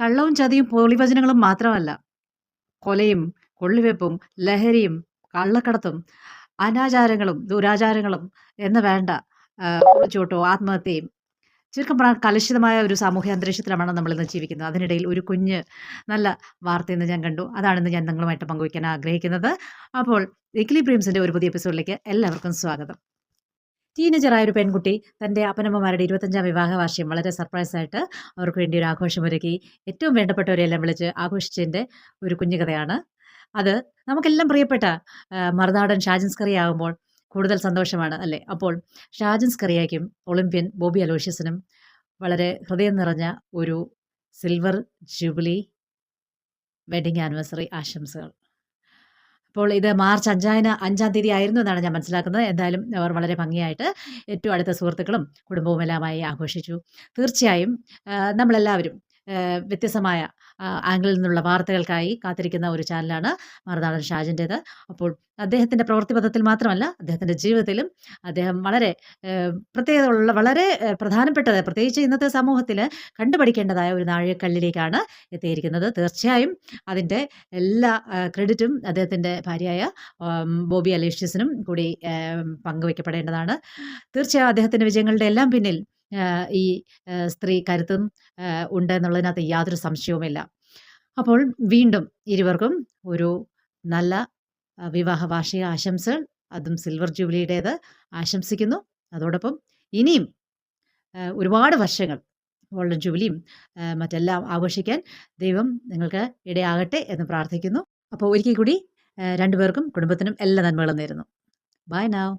കള്ളവും ചതിയും പൊളിവചനങ്ങളും മാത്രമല്ല. കൊലയും കൊള്ളിവെപ്പും ലഹരിയും കള്ളക്കടത്തും അനാചാരങ്ങളും ദുരാചാരങ്ങളും എന്ന് വേണ്ട ഒളിച്ചോട്ടോ ആത്മഹത്യയും. ചുരുക്കം പറഞ്ഞാൽ കലുഷിതമായ ഒരു സാമൂഹ്യ അന്തരീക്ഷത്തിലാണ് നമ്മൾ ഇന്ന് ജീവിക്കുന്നത്. അതിനിടയിൽ ഒരു കുഞ്ഞ് നല്ല വാർത്ത ഇന്ന് ഞാൻ കണ്ടു. അതാണിന്ന് ഞാൻ നിങ്ങളുമായിട്ട് പങ്കുവയ്ക്കാൻ ആഗ്രഹിക്കുന്നത്. അപ്പോൾ എക്ലിബ്രീംസിന്റെ ഒരു പുതിയ എപ്പിസോഡിലേക്ക് എല്ലാവർക്കും സ്വാഗതം. ടീനേജറായ ഒരു പെൺകുട്ടി തന്റെ അപ്പനമ്മമാരുടെ ഇരുപത്തഞ്ചാം വിവാഹ വാർഷികം വളരെ സർപ്രൈസായിട്ട് അവർക്ക് വേണ്ടി ഒരു ആഘോഷമൊരുക്കി ഏറ്റവും വേണ്ടപ്പെട്ടവരെല്ലാം വിളിച്ച് ആഘോഷിച്ചതിന്റെ ഒരു കുഞ്ഞു കഥയാണ് അത്. നമുക്കെല്ലാം പ്രിയപ്പെട്ട മറുനാടൻ ഷാജിൻസ് കറി ആകുമ്പോൾ കൂടുതൽ സന്തോഷമാണ് അല്ലേ? അപ്പോൾ ഷാജിൻസ് കറിയാക്കും ഒളിമ്പ്യൻ ബോബി അലോഷ്യസിനും വളരെ ഹൃദയം നിറഞ്ഞ ഒരു സിൽവർ ജൂബിലി വെഡിങ് ആനിവേഴ്സറി ആശംസകൾ. അപ്പോൾ ഇത് മാർച്ച് അഞ്ചാന് അഞ്ചാം തീയതി ആയിരുന്നു എന്നാണ് ഞാൻ മനസ്സിലാക്കുന്നത്. എന്തായാലും അവർ വളരെ ഭംഗിയായിട്ട് ഏറ്റവും അടുത്ത സുഹൃത്തുക്കളും കുടുംബവും എല്ലാമായി ആഘോഷിച്ചു. തീർച്ചയായും നമ്മളെല്ലാവരും വ്യത്യസ്തമായ ആംഗിളിൽ നിന്നുള്ള വാർത്തകൾക്കായി കാത്തിരിക്കുന്ന ഒരു ചാനലാണ് മറുനാടൻ ഷാജിന്റേത് അപ്പോൾ അദ്ദേഹത്തിന്റെ പ്രവൃത്തിപഥത്തിൽ മാത്രമല്ല അദ്ദേഹത്തിന്റെ ജീവിതത്തിലും അദ്ദേഹം വളരെ പ്രത്യേകത പ്രത്യേകതയുള്ള വളരെ പ്രധാനപ്പെട്ടത് പ്രത്യേകിച്ച് ഇന്നത്തെ സമൂഹത്തിൽ കണ്ടുപഠിക്കേണ്ടതായ ഒരു നാഴികക്കല്ലിലേക്കാണ് എത്തിയിരിക്കുന്നത്. തീർച്ചയായും അതിന്റെ എല്ലാ ക്രെഡിറ്റും അദ്ദേഹത്തിന്റെ ഭാര്യയായ ബോബി അലേഷ്യസിനും കൂടി പങ്കുവയ്ക്കപ്പെടേണ്ടതാണ് തീർച്ചയായും അദ്ദേഹത്തിന്റെ വിജയങ്ങളുടെ എല്ലാം പിന്നിൽ ഈ സ്ത്രീ കരുത്തും ഉണ്ട് എന്നുള്ളതിനകത്ത് യാതൊരു സംശയവുമില്ല. അപ്പോൾ വീണ്ടും ഇരുവർക്കും ഒരു നല്ല വിവാഹ വാർഷിക ആശംസകൾ. അതും സിൽവർ ജൂബിലിയുടേത്. ആശംസിക്കുന്നു. അതോടൊപ്പം ഇനിയും ഒരുപാട് വർഷങ്ങൾ ഗോൾഡൻ ജൂബിലിയും മറ്റെല്ലാം ആഘോഷിക്കാൻ ദൈവം നിങ്ങൾക്ക് ഇടയാകട്ടെ എന്ന് പ്രാർത്ഥിക്കുന്നു. അപ്പോൾ ഒരിക്കൽ കൂടി രണ്ടുപേർക്കും കുടുംബത്തിനും എല്ലാ നന്മകളും നേരുന്നു. ബൈ നാവ്